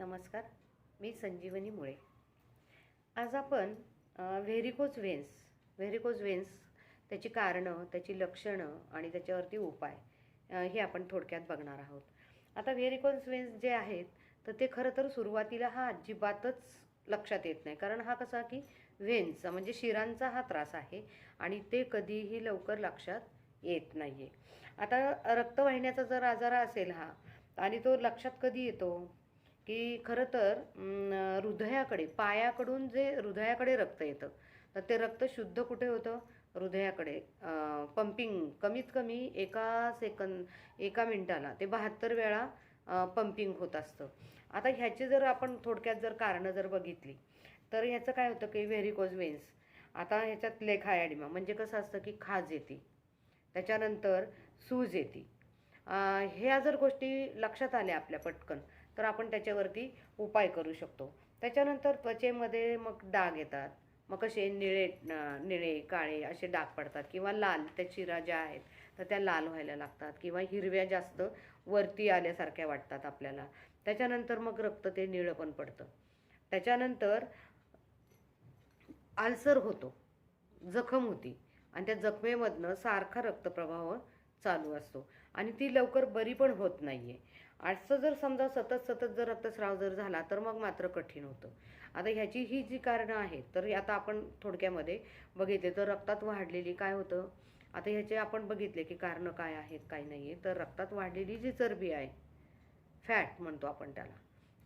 नमस्कार मी संजीवनी मुळे. आज आपण व्हेरिकोज वेन्स व्हेरिकोज वेन्स त्याची कारणं त्याची लक्षणं आणि त्याच्यावरती उपाय हे आपण थोडक्यात बघणार आहोत. आता व्हेरिकोज वेन्स जे आहेत तर ते खरं तर सुरुवातीला हा अजिबातच लक्षात येत नाही. कारण हा कसा की व्हेन्सचा म्हणजे शिरांचा हा त्रास आहे आणि ते कधीही लवकर लक्षात येत नाही आहे आता रक्तवाहिन्याचा जर आजार असेल हा आणि तो लक्षात कधी येतो? की खरं तर हृदयाकडे पायाकडून जे हृदयाकडे रक्त येतं तर ते रक्त शुद्ध कुठे होतं? हृदयाकडे. पंपिंग कमीत कमी एका सेकंद एका मिनिटाला ते बहात्तर वेळा पंपिंग होत असतं. आता ह्याची जर आपण थोडक्यात जर कारणं जर बघितली तर ह्याचं काय होतं की व्हेरिकोज वेन्स आता ह्याच्यात लेखायडिमा म्हणजे कसं असतं की खाज येते. त्याच्यानंतर सूज येते. ह्या जर गोष्टी लक्षात आल्या आपल्या पटकन तर आपण त्याच्यावरती उपाय करू शकतो. त्याच्यानंतर त्वचेमध्ये मग डाग येतात. मग कसे निळे निळे काळे असे डाग पडतात किंवा लाल त्या चिरा ज्या आहेत तर त्या लाल व्हायला लागतात किंवा हिरव्या जास्त वरती आल्यासारख्या वाटतात आपल्याला. त्याच्यानंतर मग रक्त ते निळं पण पडतं. त्याच्यानंतर आल्सर होतो. जखम होती. आणि त्या जखमेमधनं सारखा रक्तप्रवाह चालू असतो. आणि ती लवकर बरी पण होत नाही आहे असं जर समजा सतत सतत जर रक्तस्राव जर झाला तर मग मात्र कठीण होतं. आता ह्याची ही जी कारणं आहेत तर आता आपण थोडक्यामध्ये बघितले. तर रक्तात वाढलेली काय होतं? आता ह्याचे आपण बघितले की कारणं काय आहेत काय नाही आहे तर रक्तात वाढलेली जी चरबी आहे फॅट म्हणतो आपण त्याला.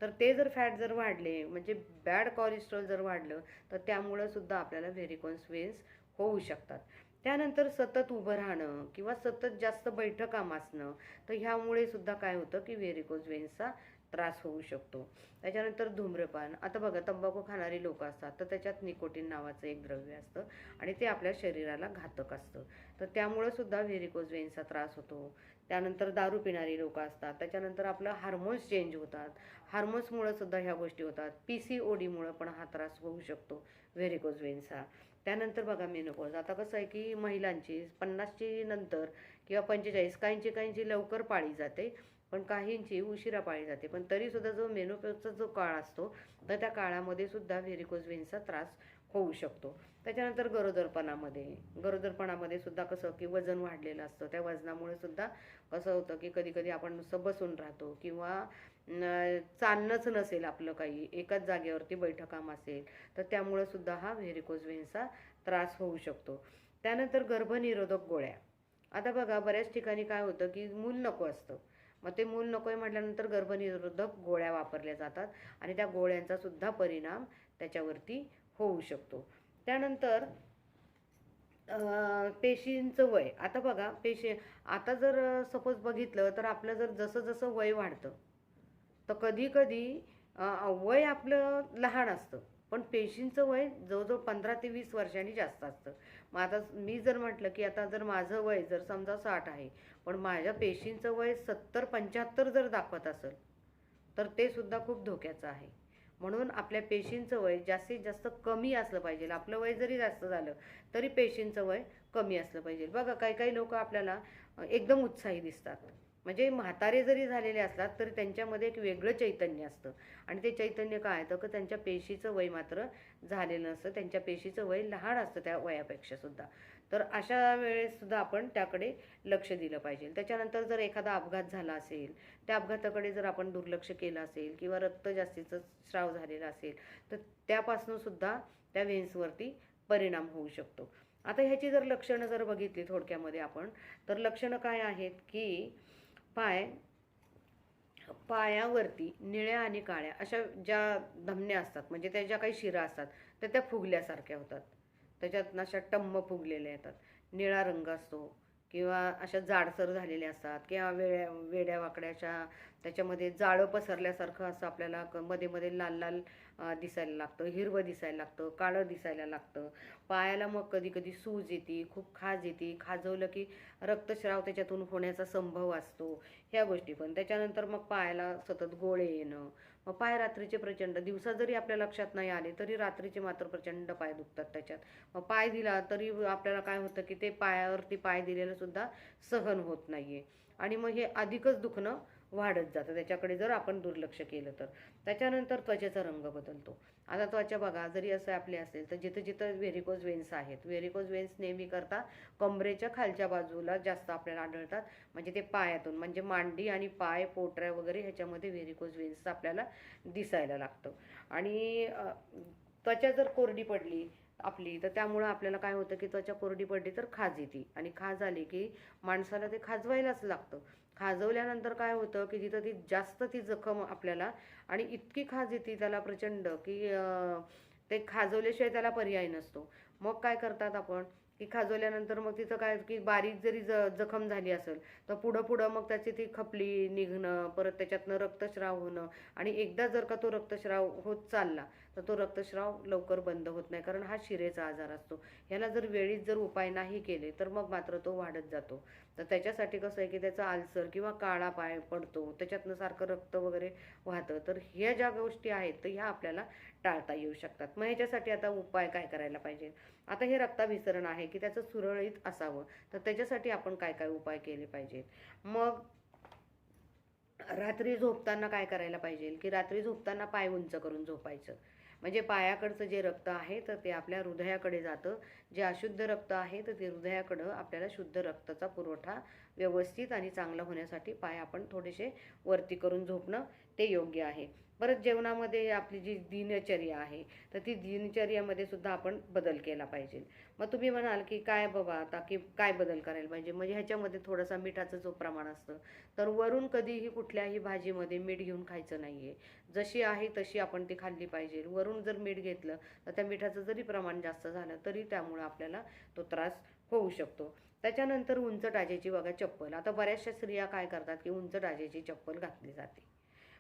तर ते जर फॅट जर वाढले म्हणजे बॅड कॉलेस्ट्रॉल जर वाढलं तर त्यामुळं सुद्धा आपल्याला व्हेरिकॉन्स वेन्स होऊ शकतात. त्यानंतर सतत उभं राहणं किंवा सतत जास्त बैठक काम असणं तर ह्यामुळे सुद्धा काय होतं की व्हेरिकोज वेन्सचा त्रास होऊ शकतो. त्याच्यानंतर धूम्रपान. आता बघा तंबाखू खाणारी लोक असतात तर त्याच्यात निकोटीन नावाचं एक द्रव्य असतं आणि ते आपल्या शरीराला घातक असतं. तर त्यामुळं सुद्धा व्हेरिकोज वेन्सचा त्रास होतो. त्यानंतर दारू पिणारी लोक असतात. त्याच्यानंतर आपलं हार्मोन्स चेंज होतात. हार्मोन्समुळं सुद्धा ह्या गोष्टी होतात. पी सी ओ डीमुळं पण हा त्रास होऊ शकतो व्हेरिकोज वेन्सचा त्यानंतर बघा मेनोपॉज आता कसं आहे की महिलांची पन्नासची नंतर किंवा पंचेचाळीस काहींची काहींची लवकर पाळी जाते पण काहींची उशिरा पाळी जाते. पण तरीसुद्धा जो मेनोपॉजचा जो काळ असतो तर त्या काळामध्ये सुद्धा व्हेरिकोज वेन्सचा त्रास होऊ शकतो. त्याच्यानंतर गरोदरपणामध्ये. गरोदरपणामध्ये सुद्धा कसं की वजन वाढलेलं असतं. त्या वजनामुळे सुद्धा कसं होतं की कधी कधी आपण नुसतं बसून राहतो किंवा चालणंच नसेल आपलं काही. एकाच जागेवरती बैठकाम असेल तर त्यामुळं सुद्धा हा व्हेरिकोज वेन्सचा त्रास होऊ शकतो. त्यानंतर गर्भनिरोधक गोळ्या. आता बघा बऱ्याच ठिकाणी काय होतं की मूल नको असतं. मग ते मूल नको आहे म्हटल्यानंतर गर्भनिरोधक गोळ्या वापरल्या जातात आणि त्या गोळ्यांचा सुद्धा परिणाम त्याच्यावरती होऊ शकतो. त्यानंतर पेशींचं वय. आता बघा पेशी आता जर सपोज बघितलं तर आपलं जर जसं जसं वय वाढतं तर कधी कधी वय आपलं लहान असतं. पण पेशींचं वय जवळजवळ पंधरा ते वीस वर्षांनी जास्त असतं. मग आता मी जर म्हटलं की आता जर माझं वय जर समजा साठ आहे पण माझ्या पेशींचं वय सत्तर पंच्याहत्तर जर दाखवत असेल तर ते सुद्धा खूप धोक्याचं आहे. म्हणून आपल्या पेशींचं वय जास्तीत जास्त कमी असलं पाहिजे. आपलं वय जरी जास्त झालं तरी पेशींचं वय कमी असलं पाहिजे. बघा काही काही लोक आपल्याला एकदम उत्साही दिसतात. म्हणजे म्हातारे जरी झालेले असतात तरी त्यांच्यामध्ये एक वेगळं चैतन्य असतं. आणि ते चैतन्य काय? तर का त्यांच्या पेशीचं वय मात्र झालेलं नसतं. त्यांच्या पेशीचं वय लहान असतं त्या वयापेक्षा सुद्धा तर अशा वेळेससुद्धा आपण त्याकडे लक्ष दिलं पाहिजे. त्याच्यानंतर जर एखादा अपघात झाला असेल त्या अपघाताकडे जर आपण दुर्लक्ष केलं असेल किंवा रक्त जास्तीचं स्राव झालेला असेल तर त्यापासूनसुद्धा त्या व्हेन्सवरती परिणाम होऊ शकतो. आता ह्याची जर लक्षणं जर बघितली थोडक्यामध्ये आपण तर लक्षणं काय आहेत की पाय पायावरती निळ्या आणि काळ्या अशा ज्या धमन्या असतात म्हणजे त्या ज्या काही शिरा असतात तर त्या फुगल्यासारख्या होतात. त्याच्यात अशा टम्म फुगलेल्या येतात. निळा रंग असतो किंवा अशा जाडसर झालेल्या असतात किंवा वेड्या वेड्या वाकड्याच्या त्याच्यामध्ये जाळं पसरल्यासारखं असं आपल्याला क- मध्ये मध्ये लाल लाल दिसायला लागतं. हिरवं दिसायला लागतं. काळं दिसायला लागतं. पायाला मग कधी कधी सूज येते खूप खाज येते. खाजवलं की रक्तस्राव त्याच्यातून होण्याचा संभव असतो. ह्या गोष्टी पण. त्याच्यानंतर मग पायाला सतत गोळे येणं. पाय रात्रीचे प्रचंड. दिवसा जरी आपल्या लक्षात नाही आले तरी रात्रीचे मात्र प्रचंड पाय दुखतात त्याच्यात. मग पाय दिला तरी आपल्याला काय होतं की ते पायावरती पाय दिलेलं सुद्धा सहन होत नाहीये. आणि मग हे अधिकच दुखणं वाढत जातं. त्याच्याकडे जर आपण दुर्लक्ष केलं तर. त्याच्यानंतर त्वचेचा रंग बदलतो. आता त्वचा बघा जरी असं आपली असेल तर जिथं जिथं व्हेरिकोज वेन्स आहेत. व्हेरिकोज वेन्स नेहमी करता कमरेच्या खालच्या बाजूला जास्त आपल्याला आढळतात. म्हणजे ते पायातून म्हणजे मांडी आणि पाय पोटऱ्या वगैरे ह्याच्यामध्ये व्हेरिकोज वेन्स आपल्याला दिसायला लागतं. आणि त्वचा जर कोरडी पडली आपली तर त्यामुळं आपल्याला काय होतं की त्वचा कोरडी पडली तर खाज येते. आणि खाज आली की माणसाला ते खाजवायलाच लागतं. खाजवल्यानंतर काय होतं की तिथं ती जास्त ती जखम आपल्याला आणि इतकी खाज येते त्याला प्रचंड की ते खाजवल्याशिवाय त्याला पर्याय नसतो. मग काय करतात आपण की खाजवल्यानंतर मग तिथं काय की बारीक जरी ज जखम झाली असेल तर पुढं पुढं मग त्याची ती खपली निघणं परत त्याच्यातनं रक्तस्राव होणं आणि एकदा जर का तो रक्तस्राव होत चालला तर तो रक्तस्राव लवकर बंद होत नाही कारण हा शिरेचा आजार असतो. ह्याला जर वेळीच जर उपाय नाही केले तर मग मात्र तो वाढत जातो. तर त्याच्यासाठी कसं आहे की त्याचा आलसर किंवा काळा पाय पडतो त्याच्यातनं सारखं रक्त वगैरे वाहतं. तर ह्या ज्या गोष्टी आहेत तर ह्या आपल्याला टाळता येऊ शकतात. मग ह्याच्यासाठी आता उपाय काय करायला पाहिजे? आता हे रक्ताभिसरण आहे की त्याचं सुरळीत असावं. तर त्याच्यासाठी आपण काय काय उपाय केले पाहिजेत? मग रात्री झोपताना काय करायला पाहिजे? की रात्री झोपताना पाय उंच करून झोपायचं. म्हणजे पायाकडचं जे रक्त आहे तर ते आपल्या हृदयाकडे जातं. जे अशुद्ध रक्त आहे तर ते हृदयाकडं आपल्याला शुद्ध रक्ताचा पुरवठा व्यवस्थित आणि चांगला होण्यासाठी पाय आपण थोडेसे वरती करून झोपणं ते योग्य आहे. परत जेवणामध्ये आपली जी दिनचर्या आहे तर ती दिनचर्यामध्ये सुद्धा आपण बदल केला पाहिजे. मग तुम्ही म्हणाल की काय बाबा आता की काय बदल करायला पाहिजे? म्हणजे ह्याच्यामध्ये थोडासा मिठाचं जो प्रमाण असतं तर वरून कधीही कुठल्याही भाजीमध्ये मीठ घेऊन खायचं नाही आहे जशी आहे तशी आपण ती खाल्ली पाहिजे. वरून जर मीठ घेतलं तर त्या मिठाचं जरी प्रमाण जास्त झालं तरी त्यामुळं आपल्याला तो त्रास होऊ शकतो. त्याच्यानंतर उंच टाजेची बघा चप्पल. आता बऱ्याचशा स्त्रिया काय करतात की उंच टाजेची चप्पल घातली जाते.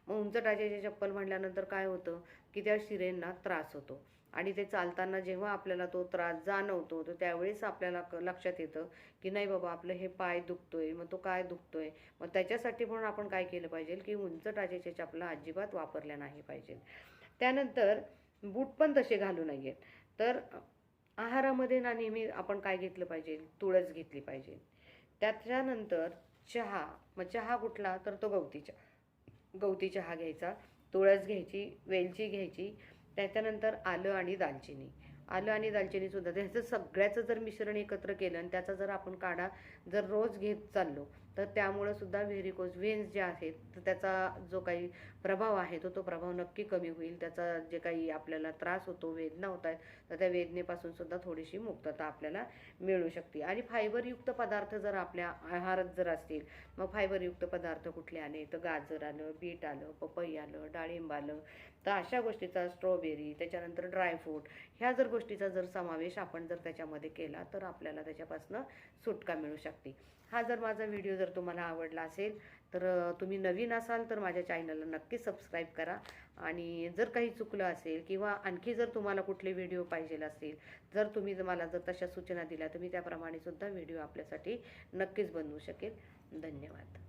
मग उंच टाचेची चप्पल म्हटल्यानंतर काय होतं? की त्या शिरेंना त्रास होतो. आणि ते चालताना जेव्हा आपल्याला तो त्रास जाणवतो तर त्यावेळेस आपल्याला क- लक्षात येतं की नाही बाबा आपलं हे पाय दुखतोय मग तो काय दुखतोय? मग त्याच्यासाठी म्हणून आपण काय केलं पाहिजे की उंच टाचेच्या चपला अजिबात वापरल्या नाही पाहिजे त्यानंतर बूट पण तसे घालू नयेत. तर आहारामध्ये ना नेहमी आपण काय घेतलं पाहिजे? तुळस घेतली पाहिजे. त्याच्यानंतर चहा. मग चहा कुठला? तर तो गवती चहा. गवती चहा घ्यायचा तुळस घ्यायची वेलची घ्यायची त्याच्यानंतर आलं आणि दालचिनी. आलं आणि दालचिनीसुद्धा त्याचं सगळ्याचं जर मिश्रण एकत्र केलं आणि त्याचा जर आपण काढा जर रोज घेत चाललो तर त्यामुळं सुद्धा व्हेरिकोज वेन्स जे आहेत तर त्याचा जो काही प्रभाव आहे तो तो प्रभाव नक्की कमी होईल. त्याचा जे काही आपल्याला त्रास होतो वेदना होत आहेत तर त्या वेदनेपासून सुद्धा थोडीशी मुक्तता आपल्याला मिळू शकते. आणि फायबरयुक्त पदार्थ जर आपल्या आहारात जर असतील मग फायबरयुक्त पदार्थ कुठले आले? तर गाजर आलं बीट आलं पपई आलं डाळिंब आलं तर अशा गोष्टीचा स्ट्रॉबेरी त्याच्यानंतर ड्रायफ्रूट ह्या जर गोष्टीचा जर समावेश आपण जर त्याच्यामध्ये केला तर आपल्याला त्याच्यापासून सुटका मिळू शकते. हा जर माझा व्हिडिओ जर तुम्हाला आवडला असेल तर तुम्ही नवीन असाल तर माझ्या चॅनलला नक्की सबस्क्राईब करा. आणि जर काही चुकलं असेल किंवा आणखी जर तुम्हाला कुठले व्हिडिओ पाहिजे असतील जर तुम्ही जर मला जर तशा सूचना दिल्या तर मी त्याप्रमाणे सुद्धा व्हिडिओ आपल्यासाठी नक्कीच बनवू शकेल. धन्यवाद.